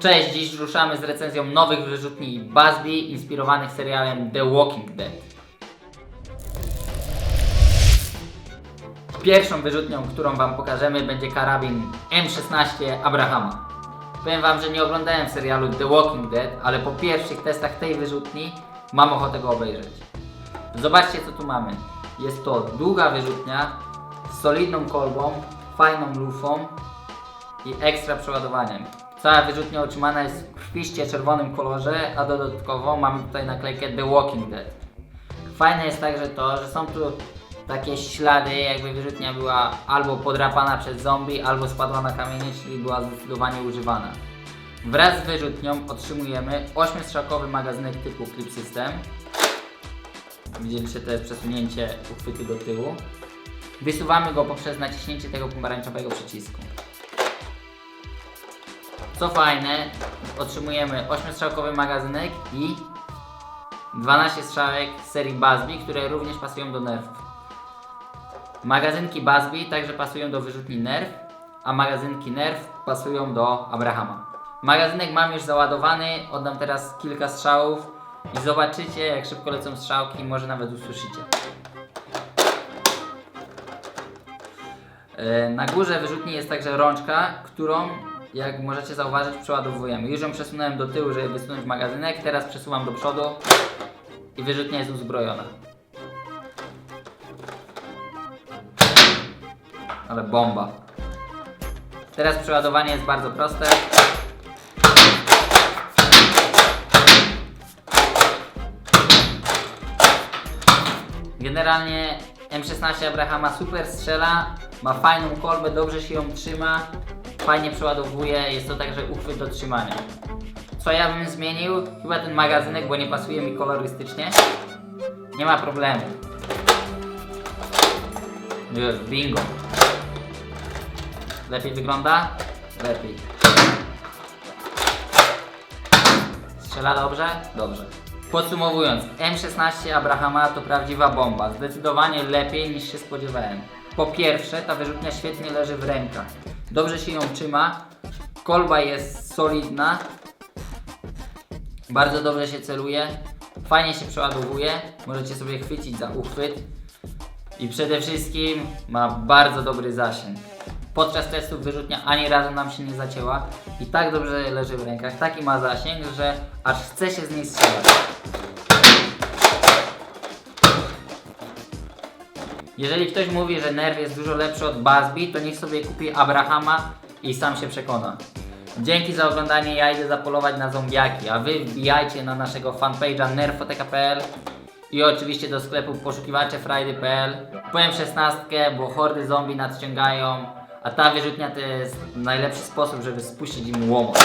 Cześć, dziś ruszamy z recenzją nowych wyrzutni Busby inspirowanych serialem The Walking Dead. Pierwszą wyrzutnią, którą Wam pokażemy będzie karabin M16 Abrahama. Powiem Wam, że nie oglądałem serialu The Walking Dead, ale po pierwszych testach tej wyrzutni mam ochotę go obejrzeć. Zobaczcie co tu mamy. Jest to długa wyrzutnia z solidną kolbą, fajną lufą i ekstra przeładowaniem. Cała wyrzutnia utrzymana jest w krwiście czerwonym kolorze, a dodatkowo mamy tutaj naklejkę The Walking Dead. Fajne jest także to, że są tu takie ślady, jakby wyrzutnia była albo podrapana przez zombie, albo spadła na kamienie, czyli była zdecydowanie używana. Wraz z wyrzutnią otrzymujemy 8-strzałkowy magazynek typu Clip System. Widzieliście jest przesunięcie uchwytu do tyłu. Wysuwamy go poprzez naciśnięcie tego pomarańczowego przycisku. Co fajne, otrzymujemy 8-strzałkowy magazynek i 12 strzałek serii Busby, które również pasują do nerfów. Magazynki Busby także pasują do wyrzutni nerf, a magazynki nerf pasują do Abrahama. Magazynek mam już załadowany, oddam teraz kilka strzałów i zobaczycie jak szybko lecą strzałki, może nawet usłyszycie. E, Na górze wyrzutni jest także rączka, którą jak możecie zauważyć przeładowujemy. Już ją przesunąłem do tyłu, żeby wysunąć magazynek, teraz przesuwam do przodu i wyrzutnia jest uzbrojona. Ale bomba. Teraz przeładowanie jest bardzo proste. Generalnie M16 Abrahama super strzela, ma fajną kolbę, dobrze się ją trzyma, fajnie przeładowuje, jest to także uchwyt do trzymania. Co ja bym zmienił? Chyba ten magazynek, bo nie pasuje mi kolorystycznie. Nie ma problemu. Już, bingo. Lepiej wygląda? Lepiej. Strzela dobrze? Dobrze. Podsumowując, M16 Abrahama to prawdziwa bomba. Zdecydowanie lepiej niż się spodziewałem. Po pierwsze, ta wyrzutnia świetnie leży w rękach. Dobrze się ją trzyma. Kolba jest solidna. Bardzo dobrze się celuje. Fajnie się przeładowuje. Możecie sobie chwycić za uchwyt. I przede wszystkim ma bardzo dobry zasięg. Podczas testów wyrzutnia ani razu nam się nie zacięła i tak dobrze leży w rękach, taki ma zasięg, że aż chce się z niej strzelać. Jeżeli ktoś mówi, że Nerw jest dużo lepszy od Busby, to niech sobie kupi Abrahama i sam się przekona. Dzięki za oglądanie, ja idę zapolować na zombiaki, a wy wbijajcie na naszego fanpage'a nerfoteka.pl i oczywiście do sklepu poszukiwaczefrajdy.pl. Powiem szesnastkę, bo hordy zombie nadciągają, a ta wyrzutnia to jest najlepszy sposób, żeby spuścić im łomot.